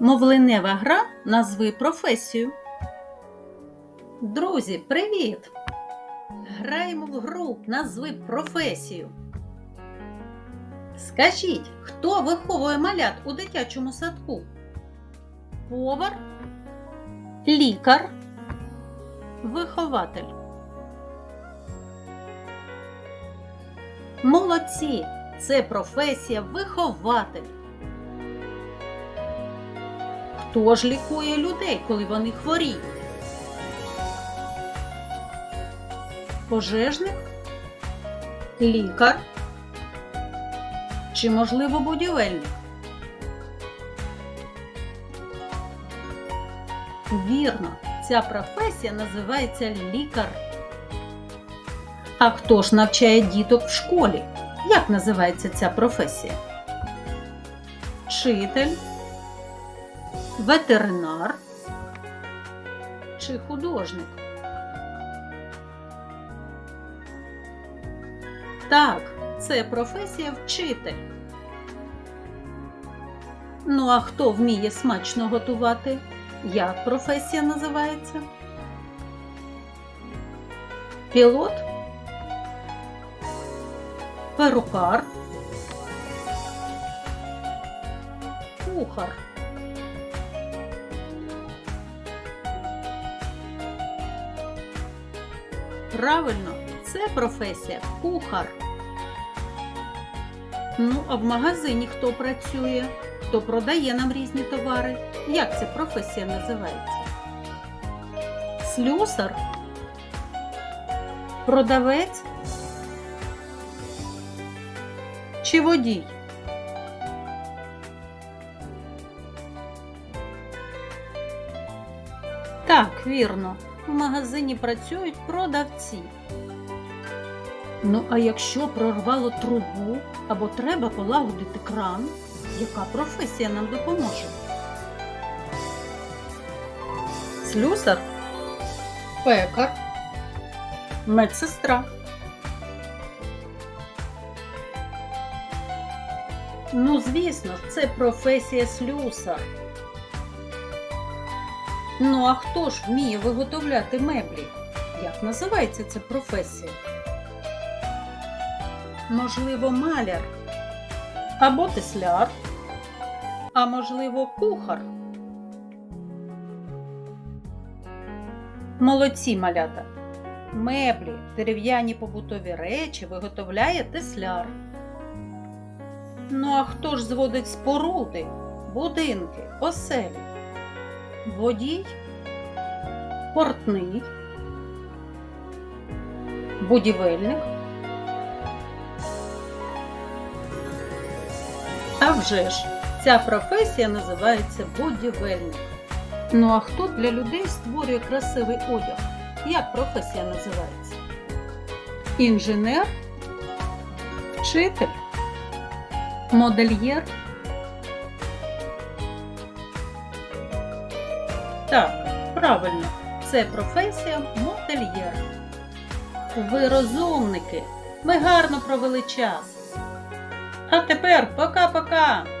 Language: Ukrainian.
Мовленева гра назви професію. Друзі, привіт! Граємо в гру назви професію. Скажіть, хто виховує малят у дитячому садку? Повар, лікар, вихователь. Молодці! Це професія вихователь. Хто ж лікує людей, коли вони хворіють? Пожежник? Лікар? Чи, можливо, будівельник? Вірно, ця професія називається лікар. А хто ж навчає діток в школі? Як називається ця професія? Вчитель? Ветеринар чи художник? Так, це професія вчитель. Ну а хто вміє смачно готувати? Як професія називається? Пілот? Перукар? Кухар? Правильно, це професія кухар. Ну, а в магазині хто працює, хто продає нам різні товари? Як ця професія називається? Слюсар? Продавець? Чи водій? Так, вірно. В магазині працюють продавці. Ну, а якщо прорвало трубу або треба полагодити кран, яка професія нам допоможе? Слюсар, пекар, медсестра. Ну, звісно це професія слюсар. Ну, а хто ж вміє виготовляти меблі? Як називається ця професія? Можливо, маляр або тесляр, а можливо, кухар. Молодці малята. Меблі, дерев'яні побутові речі виготовляє тесляр. Ну а хто ж зводить споруди, будинки, оселі? Водій, портний, будівельник. А вже ж, ця професія називається будівельник. Ну а хто для людей створює красивий одяг? Як професія називається? Інженер, вчитель, модельєр. Так, правильно, це професія модельєр. Ви розумники, ми гарно провели час. А тепер пока-пока!